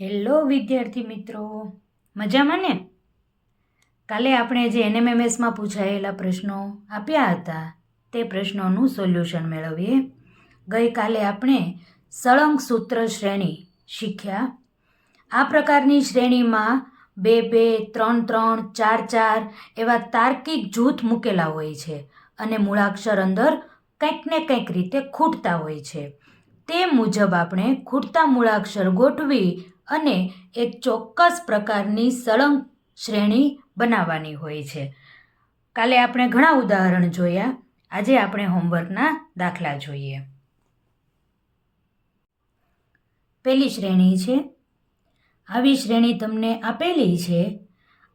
Hello વિદ્યાર્થી મિત્રો. મજામાં ને? કાલે આપણે જે એનએમએમએસમાં પૂછાયેલા પ્રશ્નો આપ્યા હતા, તે પ્રશ્નોનું સોલ્યુશન મેળવીએ. ગઈકાલે આપણે સળંગ સૂત્ર શ્રેણી શીખ્યા. આ પ્રકારની શ્રેણીમાં બે બે, ત્રણ ત્રણ, ચાર ચાર એવા તાર્કિક જૂથ મૂકેલા હોય છે અને મૂળાક્ષર અંદર કંઈક ને કંઈક રીતે ખૂટતા હોય છે. તે મુજબ આપણે ખૂટતા મૂળાક્ષર ગોઠવી અને એક ચોક્કસ પ્રકારની સળંગ શ્રેણી બનાવવાની હોય છે. કાલે આપણે ઘણા ઉદાહરણ જોયા. આજે આપણે હોમવર્કના દાખલા જોઈએ. પહેલી શ્રેણી છે. આવી શ્રેણી તમને આપેલી છે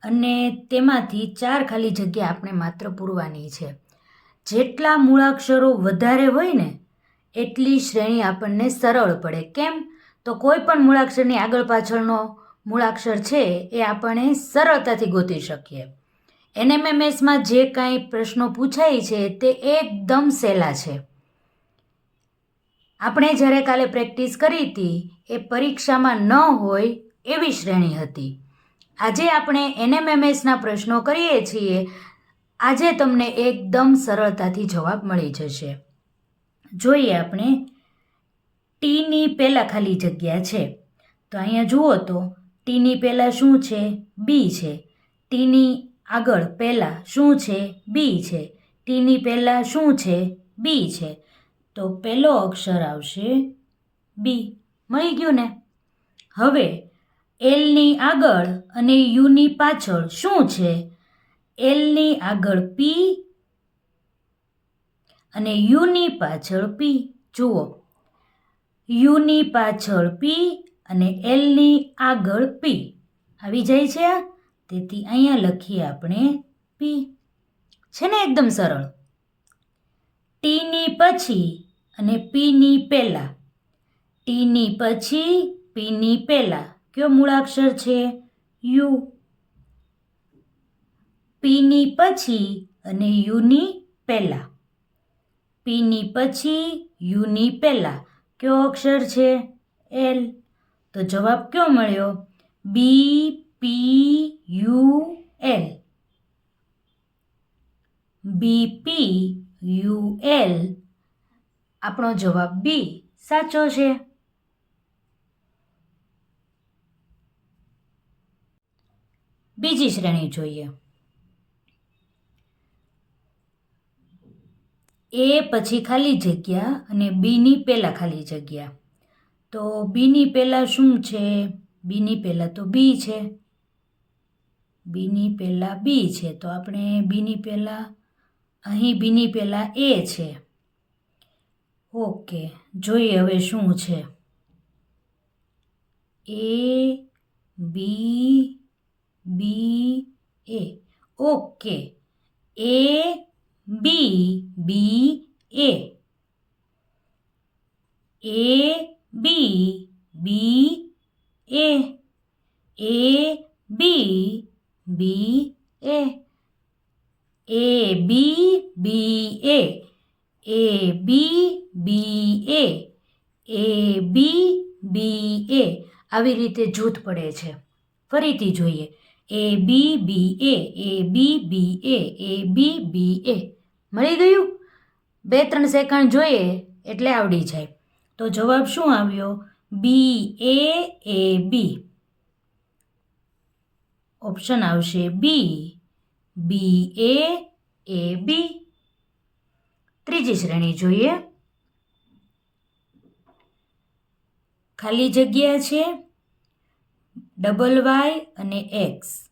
અને તેમાંથી ચાર ખાલી જગ્યા આપણે માત્ર પૂરવાની છે. જેટલા મૂળાક્ષરો વધારે હોય ને, એટલી શ્રેણી આપણને સરળ પડે. કેમ? તો કોઈ પણ મૂળાક્ષરની આગળ પાછળનો મૂળાક્ષર છે એ આપણે સરળતાથી ગોતી શકીએ. એનએમએમએસમાં જે કાંઈ પ્રશ્નો પૂછાય છે તે એકદમ સહેલા છે. આપણે જ્યારે કાલે પ્રેક્ટિસ કરી હતી, એ પરીક્ષામાં ન હોય એવી શ્રેણી હતી. આજે આપણે એનએમએમએસના પ્રશ્નો કરીએ છીએ, આજે તમને એકદમ સરળતાથી જવાબ મળી જશે. જોઈએ આપણે ટીની પહેલાં ખાલી જગ્યા છે. તો અહીંયા જુઓ તો ટીની પહેલાં શું છે? બી છે. ટીની આગળ પહેલાં શું છે? બી છે. ટીની પહેલાં શું છે? બી છે. તો પહેલો અક્ષર આવશે બી. મળી ગયું ને? હવે એલની આગળ અને યુની પાછળ શું છે? એલની આગળ પી અને યુની પાછળ પી. જુઓ. યુની પાછળ પી અને એલની આગળ પી આવી જાય છે તેથી અહીંયા લખીએ આપણે પી છે ને એકદમ સરળ? ટીની પછી અને પીની પહેલાં. ટીની પછી પીની પહેલાં. કયો મૂળાક્ષર છે? યુ. પીની પછી અને યુની પહેલાં. પીની પછી યુની પહેલાં. કયો અક્ષર છે? એલ. તો જવાબ કયો મળ્યો? B P U L B P U L આપણો જવાબ બી સાચો છે. બીજી શ્રેણી જોઈએ. એ પછી ખાલી જગ્યા અને બીની પહેલાં ખાલી જગ્યા. તો બીની પહેલાં શું છે? બીની પહેલાં તો બી છે. બીની પહેલાં બી છે. તો આપણે બીની પહેલાં, અહીં બીની પહેલાં એ છે. ઓકે, જોઈએ હવે શું છે. A, B B, A. Okay, A બી બી એ એ બી બી એ એ બી બી એ એ બી બી એ એ બી બી એ એ બી બી એ આવી રીતે જૂથ પડે છે. ફરીથી જોઈએ. એ બી બી એ એ બી બી એ એ બી બી એ મળી ગયું? બે, ત્રણ સેકન્ડ જોઈએ એટલે આવડી જાય. તો જવાબ શું આવ્યો? બી એ એ બી ઓપ્શન આવશે બી બી એ એ બી ત્રીજી શ્રેણી જોઈએ. ખાલી જગ્યા છે. ડબલ વાય અને એક્સ.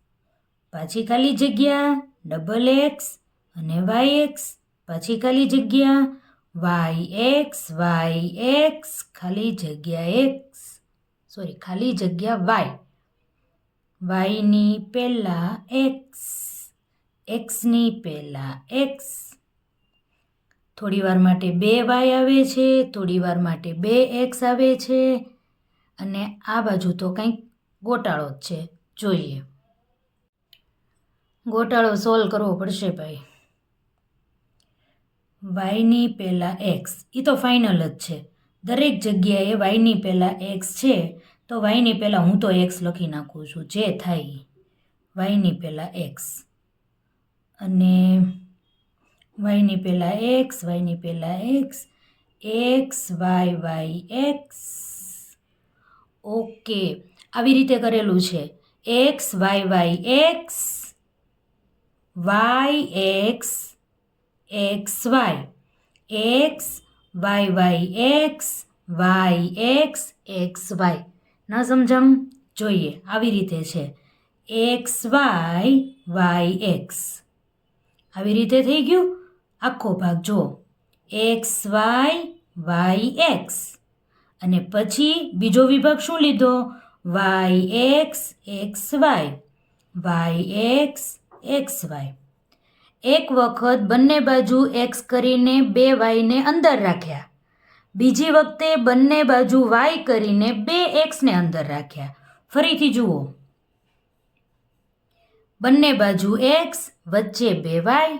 પાછી ખાલી જગ્યા, ડબલ એક્સ અને વાય એક્સ. પાછી ખાલી જગ્યા, વાય એક્સ વાય એક્સ, ખાલી જગ્યા એક્સ. સોરી ખાલી જગ્યા વાય. વાયની પહેલાં એક્સ એક્સની પહેલાં એક્સ. થોડી વાર માટે બે વાય આવે છે, થોડી વાર માટે બે એક્સ આવે છે. અને આ બાજુ તો કંઈક ગોટાળો જ છે. જોઈએ. ગોટાળો સોલ્વ કરવો પડશે ભાઈ. વાયની પહેલાં એક્સ એ તો ફાઇનલ જ છે. દરેક જગ્યાએ વાયની પહેલાં એક્સ છે, તો વાયની પહેલાં હું તો એક્સ લખી નાખું છું. જે થાય વાયની પહેલાં એક્સ અને વાયની પહેલાં એક્સ વાયની પહેલાં X X Y Y X okay આવી રીતે કરેલું છે. X Y Y X Y X X Y X Y Y X Y X X Y ન સમજામ જોઈએ. આવી રીતે છે. એક્સ વાય વાય એક્સ આવી રીતે થઈ ગયું? આખો ભાગ જુઓ. એક્સ વાય વાય એક્સ અને પછી બીજો વિભાગ શું લીધો? Y X X Y. Y X X Y. એક વખત બંને બાજુ એક્સ કરીને બે વાયને અંદર રાખ્યા. બીજી વખતે બંને બાજુ વાય કરીને બે એક્સને અંદર રાખ્યા. ફરીથી જુઓ. બંને બાજુ એક્સ, વચ્ચે બે વાય.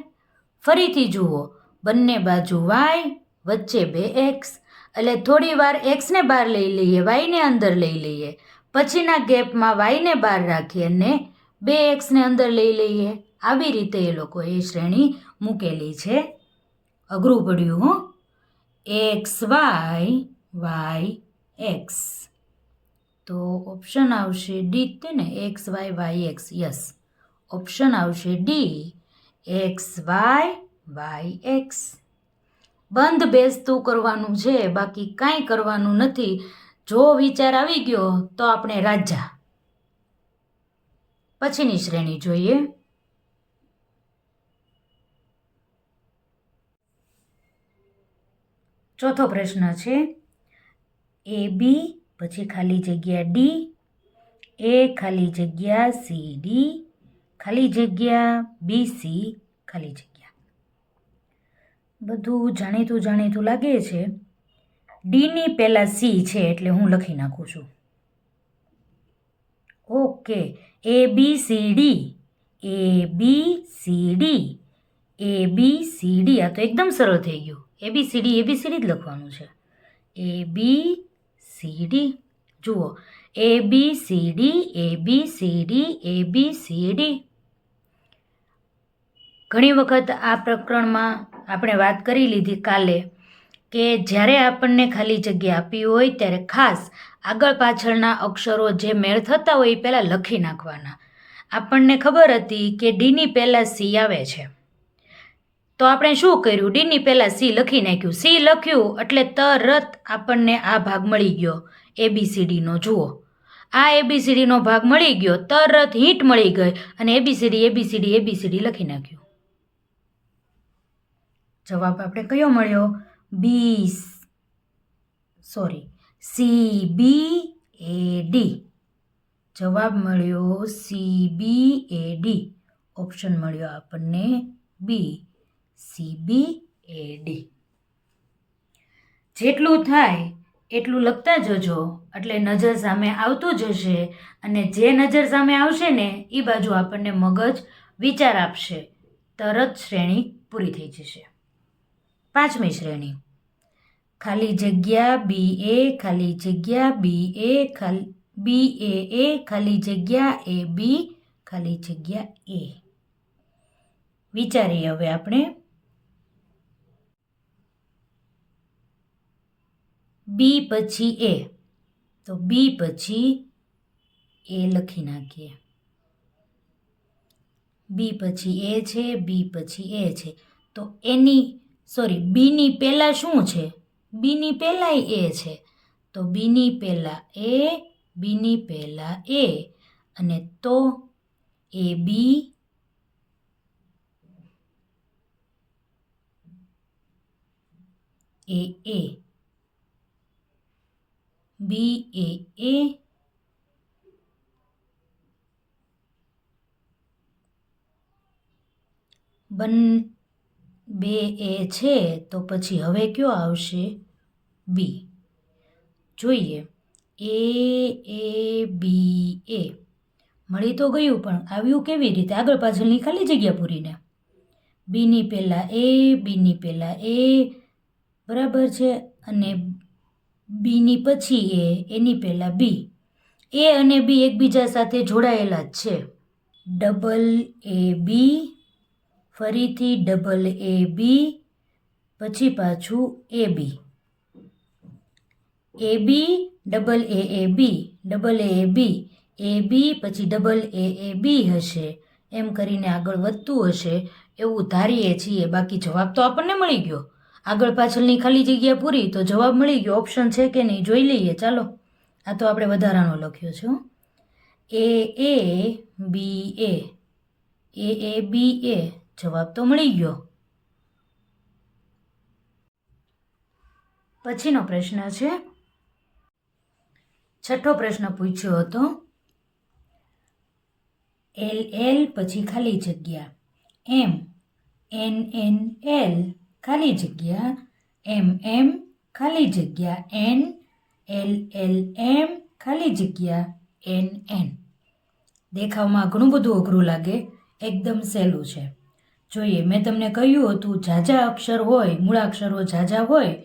ફરીથી જુઓ. બંને બાજુ વાય, વચ્ચે બે એક્સ. એટલે થોડી વાર એક્સને બહાર લઈ લઈએ, વાયને અંદર લઈ લઈએ. પછીના ગેપમાં વાયને બહાર રાખીએ અને બે એક્સને અંદર લઈ લઈએ. આવી રીતે એ લોકોએ શ્રેણી મૂકેલી છે. અઘરું પડ્યું, હું. X, Y Y, X. તો ઓપ્શન આવશે ડી તે ને X, Y Y, X. Yes. Option આવશે D X, Y Y, X. બંધ બેસતું કરવાનું છે. બાકી કાંઈ કરવાનું નથી. જો વિચાર આવી ગયો તો આપણે રાજા. પછીની શ્રેણી જોઈએ. ચોથો પ્રશ્ન છે. એ, બી, પછી ખાલી જગ્યા ડી. એ, ખાલી જગ્યા સી, ડી. ખાલી જગ્યા બી, સી, ખાલી જગ્યા. બધું જાણીતું જાણીતું લાગે છે. ડીની પહેલાં સી છે એટલે હું લખી નાખું છું. Okay A B C D A B C D A B C D આ તો એકદમ સરળ થઈ ગયું. A B C D A B C D જ લખવાનું છે. એ બી સી ડી જુઓ. A B C D A B C D A B C D ઘણી વખત આ પ્રકરણમાં આપણે વાત કરી લીધી કાલે કે જ્યારે આપણને ખાલી જગ્યા આપી હોય ત્યારે ખાસ આગળ પાછળના અક્ષરો જે મેળ થતા હોય એ પહેલાં લખી નાખવાના. આપણને ખબર હતી કે ડીની પહેલાં સી આવે છે. તો આપણે શું કર્યું? ડીની પહેલાં સી લખી નાખ્યું. સી લખ્યું એટલે તરત આપણને આ ભાગ મળી ગયો. એબીસીડીનો જુઓ. આ એબીસીડીનો ભાગ મળી ગયો. તરત હિંટ મળી ગઈ અને એબીસીડી એબીસીડી એબીસીડી લખી નાખ્યું. જવાબ આપણે કયો મળ્યો? B sorry C B A D જવાબ મળ્યો C B A D option મળ્યો આપણને B C B A D જેટલું થાય, એટલું લખતા જજો. એટલે નજર સામે આવતું જશે અને જે નજર સામે આવશે ને એ બાજુ આપણને મગજ વિચાર આપશે. તરત શ્રેણી પૂરી થઈ જશે. પાંચમી શ્રેણી. ખાલી જગ્યા બી એ, ખાલી જગ્યા બી એ, ખાલી, બી એ એ, ખાલી જગ્યા એ બી, ખાલી જગ્યા એ. વિચારીએ હવે આપણે. બી પછી એ. તો બી પછી એ લખી નાખીએ. બી પછી એ છે, બી પછી એ છે. તો એની સોરી, બીની પહેલાં શું છે? બીની પહેલાં એ છે. તો બીની પહેલાં એ, બીની પહેલાં એ. અને તો એ બી. એ એ. બી એ એ. બન બે એ છે, તો પછી હવે કયો આવશે? બી. જોઈએ. એ એ, બી, એ. મળી તો ગયું, પણ આવ્યું કેવી રીતે? આગળ પાછળની ખાલી જગ્યા પૂરીને. બીની પહેલાં એ, બીની પહેલાં એ. બરાબર છે? અને બીની પછી એ, એની પહેલાં બી. એ અને બી એકબીજા સાથે જોડાયેલા જ છે. ડબલ એ બી ફરીથી ડબલ એ બી પછી પાછું એ બી એ બી ડબલ એ એ બી ડબલ એ બી એ બી પછી ડબલ એ એ બી હશે. એમ કરીને આગળ વધતું હશે. એવું ધારીએ છીએ. બાકી જવાબ તો આપણને મળી ગયો. આગળ પાછળની ખાલી જગ્યા પૂરી, તો જવાબ મળી ગયો. ઓપ્શન છે કે નહીં જોઈ લઈએ. ચાલો. આ તો આપણે વધારાનો લખ્યો છે. એ એ બી એ એ એ બી એ જવાબ તો મળી ગયો. પછીનો પ્રશ્ન છે. છઠ્ઠો પ્રશ્ન પૂછ્યો હતો. એલ એલ પછી ખાલી જગ્યા. એમ, એન એન, એલ, ખાલી જગ્યા. એમ એમ, ખાલી જગ્યા. એન, એલ એલ, એમ, ખાલી જગ્યા. N N. દેખાવમાં ઘણું બધું અઘરું લાગે. એકદમ સહેલું છે. જોઈએ, મેં તમને કહ્યું હતું, ઝાઝા અક્ષર હોય મૂળાક્ષરો ઝાઝા હોય,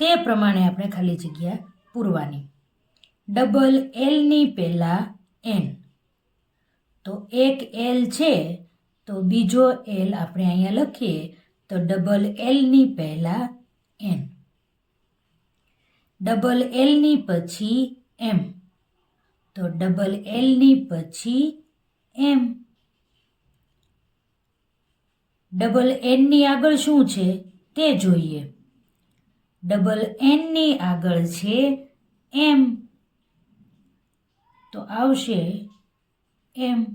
તે પ્રમાણે આપણે ખાલી જગ્યા પૂરવાની. ડબલ એલની પહેલાં એન તો એક એલ છે, તો બીજો એલ આપણે અહીંયા લખીએ, તો ડબલ એલની પહેલાં એન ડબલ એલની પછી એમ તો ડબલ એલની પછી એમ ડબલ એનની આગળ શું છે તે જોઈએ. ડબલ એનની આગળ છે એમ તો આવશે એમ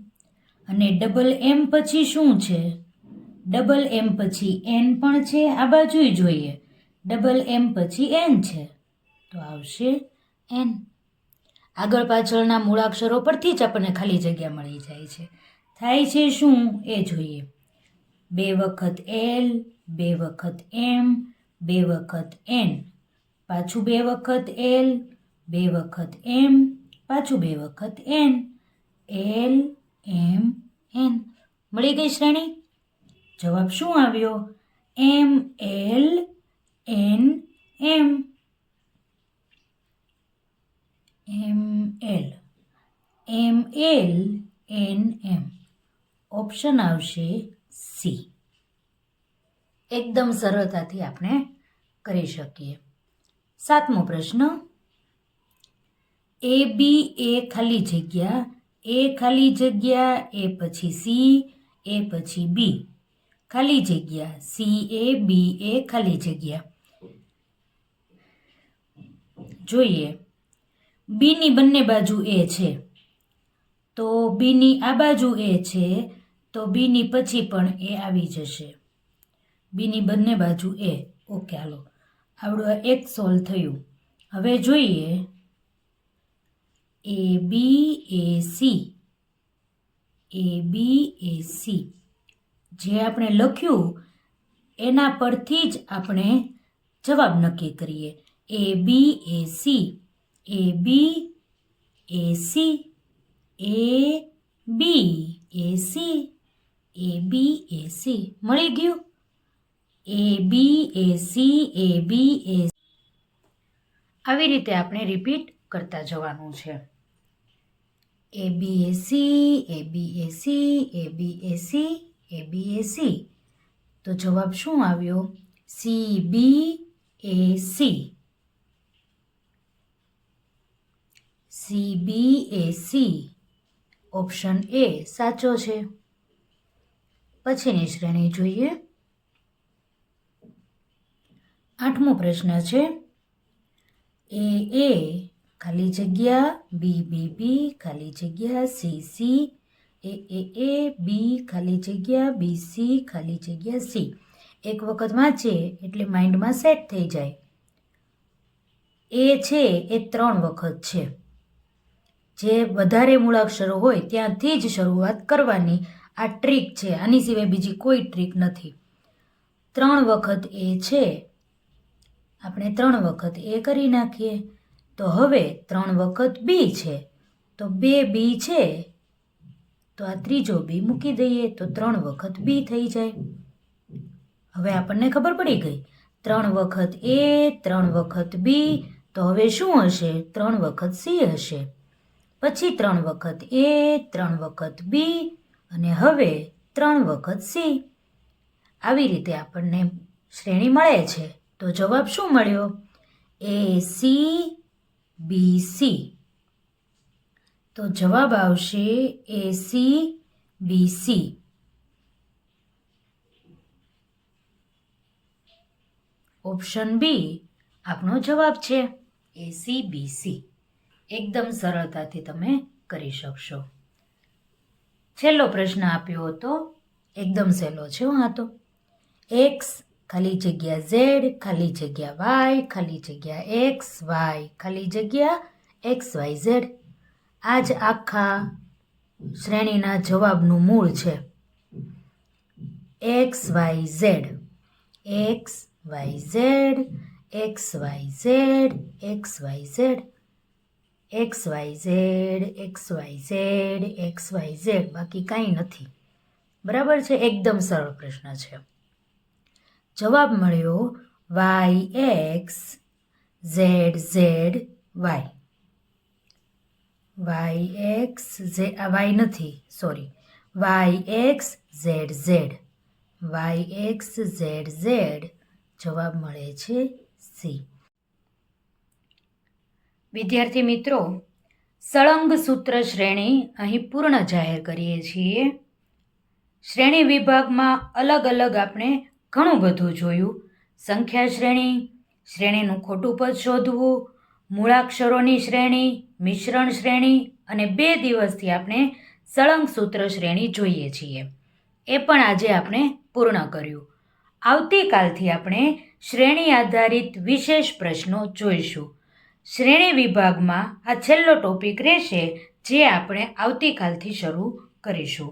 અને ડબલ એમ પછી શું છે? ડબલ એમ પછી એન પણ છે આ બાજુ જોઈએ. ડબલ એમ પછી એન છે. તો આવશે એન આગળ પાછળના મૂળાક્ષરો પરથી જ આપણને ખાલી જગ્યા મળી જાય છે. થાય છે શું એ જોઈએ. બે વખત એલ, બે વખત એમ, બે વખત એન. પાછું બે વખત એલ, બે વખત એમ, પાછું બે વખત એન. એલ, એમ, એન. મળી ગઈ શ્રેણી? જવાબ શું આવ્યો? M, L, N, M. M, L. M, L, N, M. Option આવશે સી. એકદમ સરળતાથી આપણે કરી શકીએ. સાતમો પ્રશ્ન. એ બી એ ખાલી જગ્યા એ ખાલી જગ્યા એ પછી સી એ પછી બી ખાલી જગ્યા સી એ બી એ ખાલી જગ્યા. જોઈએ. બીની બંને બાજુ એ છે. તો બીની આ બાજુ એ છે તો બીની પછી પણ એ આવી જશે. બીની બંને બાજુ એ. ઓકે, હાલો. આવડું એક સોલ્વ થયું. હવે જોઈએ એ B A C. A B A C. જે આપણે લખ્યું, એના પરથી જ આપણે જવાબ નક્કી કરીએ. A B A C. A B A C. A B A C. A B A C મળી ગયું? A B A C A B એ આવી રીતે આપણે રિપીટ કરતા જવાનું છે. A B A C A B A C A B A C A B A C તો જવાબ શું આવ્યો? C B A C C B A C option A સાચો છે. પછીની શ્રેણી જોઈએ. આઠમો પ્રશ્ન છે. એ એ ખાલી જગ્યા બી બી બી ખાલી જગ્યા સી સી એ એ એ બી ખાલી જગ્યા બી સી ખાલી જગ્યા સી એક વખત વાંચીએ એટલે માઇન્ડમાં સેટ થઈ જાય. એ છે એ ત્રણ વખત છે. જે વધારે મૂળાક્ષરો હોય ત્યાંથી જ શરૂઆત કરવાની આ ટ્રીક છે. આની સિવાય બીજી કોઈ ટ્રીક નથી. ત્રણ વખત એ છે. આપણે ત્રણ વખત એ કરી નાખીએ. તો હવે ત્રણ વખત બી છે. તો બે બી છે. તો આ ત્રીજો બી મૂકી દઈએ તો ત્રણ વખત બી થઈ જાય. હવે આપણને ખબર પડી ગઈ. ત્રણ વખત એ, ત્રણ વખત બી. તો હવે શું હશે? ત્રણ વખત સી હશે. પછી ત્રણ વખત એ, ત્રણ વખત બી. અને હવે ત્રણ વખત સી આવી રીતે આપણને શ્રેણી મળે છે. તો જવાબ શું મળ્યો? એ સી બી સી તો જવાબ આવશે A C B C option B આપણો જવાબ છે એ સી બી સી એકદમ સરળતાથી તમે કરી શકશો. છેલ્લો પ્રશ્ન આપ્યો હતો. એકદમ સહેલો છે આ તો. એક્સ ખાલી જગ્યા ઝેડ ખાલી જગ્યા વાય ખાલી જગ્યા એક્સ વાય ખાલી જગ્યા એક્સ વાય ઝેડ આ જ આખા શ્રેણીના જવાબનું મૂળ છે. X Y Z X Y Z X Y Z X Y Z X Y Z, X Y Z, X Y Z, બાકી કાંઈ નથી. બરાબર છે? એકદમ સરળ પ્રશ્ન છે. જવાબ મળ્યો Y X Z Z Y. Y X Z Y નથી, sorry. Y X Z Z. Y X Z Z જવાબ મળે છે સી. વિદ્યાર્થી મિત્રો, સળંગ સૂત્ર શ્રેણી અહીં પૂર્ણ જાહેર કરીએ છીએ. શ્રેણી વિભાગમાં અલગ અલગ આપણે ઘણું બધું જોયું. સંખ્યા શ્રેણી, શ્રેણીનું ખોટું પદ શોધવું, મૂળાક્ષરોની શ્રેણી, મિશ્રણ શ્રેણી અને બે દિવસથી આપણે સળંગ સૂત્ર શ્રેણી જોઈએ છીએ. એ પણ આજે આપણે પૂર્ણ કર્યું. આવતીકાલથી આપણે શ્રેણી આધારિત વિશેષ પ્રશ્નો જોઈશું. શ્રેણી વિભાગમાં આ છેલ્લો ટોપિક રહેશે જે આપણે આવતીકાલથી શરૂ કરીશું.